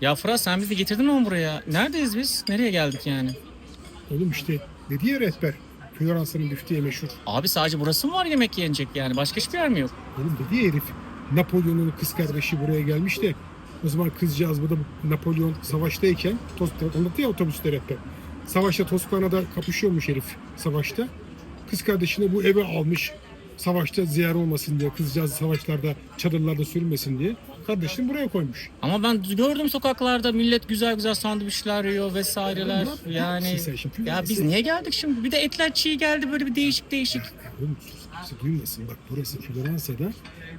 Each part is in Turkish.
Ya Fırat sen bizi getirdin mi buraya? Neredeyiz biz? Nereye geldik yani? Oğlum işte dedi ya rehber. Floransa'nın büfteği meşhur. Abi sadece burası mı var yemek yenecek yani? Başka hiçbir yer mi yok? Oğlum dedi ya herif. Napolyon'un kız kardeşi buraya gelmiş de o zaman kızcağız burada Napolyon savaştayken Tos, anlattı ya otobüste rehber. Savaşta Toskana'da kapışıyormuş herif savaşta. Kız kardeşini bu eve almış. Savaşta ziyan olmasın diye, kızcağız savaşlarda, çadırlarda sürünmesin diye. Kardeşini buraya koymuş. Ama ben gördüm sokaklarda millet güzel güzel sandviçler yiyor vesaireler. Yani sen ya biz niye geldik şimdi? Bir de etler çiğ geldi böyle bir değişik değişik. Kimse duymasın. Bak burası Floransa'da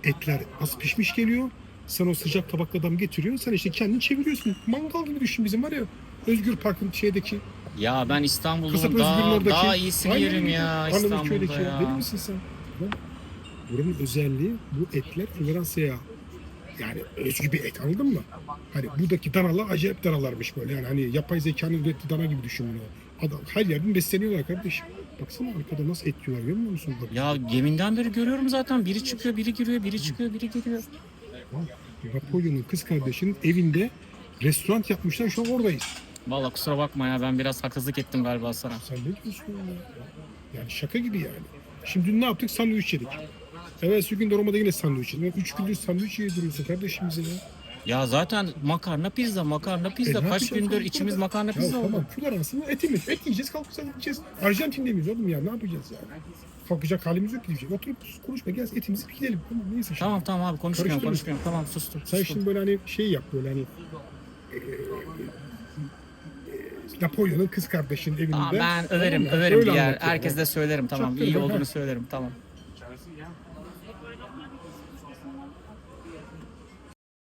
etler az pişmiş geliyor. Sana o sıcak tabaklı adam getiriyor. Sen işte kendin çeviriyorsun. Mangal gibi düşün bizim var ya. Özgür Park'ın şeydeki. Ya ben Özgür'ün daha, daha iyisini yerim ya. İstanbul'da Deli ya. misin sen? Lan, Buranın özelliği bu etler Floransa'ya yani özgü bir et anladın mı? Hani buradaki danalar acayip danalarmış böyle. Yani hani yapay zekanın ürettiği dana gibi düşün bunu. Adam her yerden besleniyorlar kardeşim. Baksana arkada nasıl et yiyorlar görmüyor musun? Bak, Ya geminden beri görüyorum zaten. Biri çıkıyor, biri giriyor, biri çıkıyor, biri giriyor. Napolyon'un kız kardeşinin evinde restoran yapmışlar şu an oradayız. Vallahi kusura bakma ya ben biraz haksızlık ettim galiba sana. Sen ne diyorsun ya? Yani şaka gibi yani. Şimdi dün ne yaptık? Sandviç yedik. Evet gün de Roma'da yine sandviç yedik. Üç gündür sandviç yediriyorsun kardeşim bize ya. Ya zaten makarna pizza, makarna pizza. E, ne Kaç yapacağız gündür oğlum? içimiz Burada- makarna Ya pizza oldu. tamam Floransa'nın etimiz. Et yiyeceğiz kalkacağız gideceğiz. Arjantin'de miyiz oğlum ya ne yapacağız yani? Kalkacak halimiz yok gidecek. Oturup konuşma gel etimizi gidelim. Tamam neyse şimdi. Tamam tamam abi konuşmuyorum Karıştırma. konuşmuyorum. Tamam sustum. Sen sustum. şimdi böyle hani şey yap böyle hani e, Japonya'nın kız kardeşinin evinde. Aa, ben överim, tamam överim bir yer. Herkese de söylerim tamam. Çaktırın, iyi olduğunu he. söylerim tamam.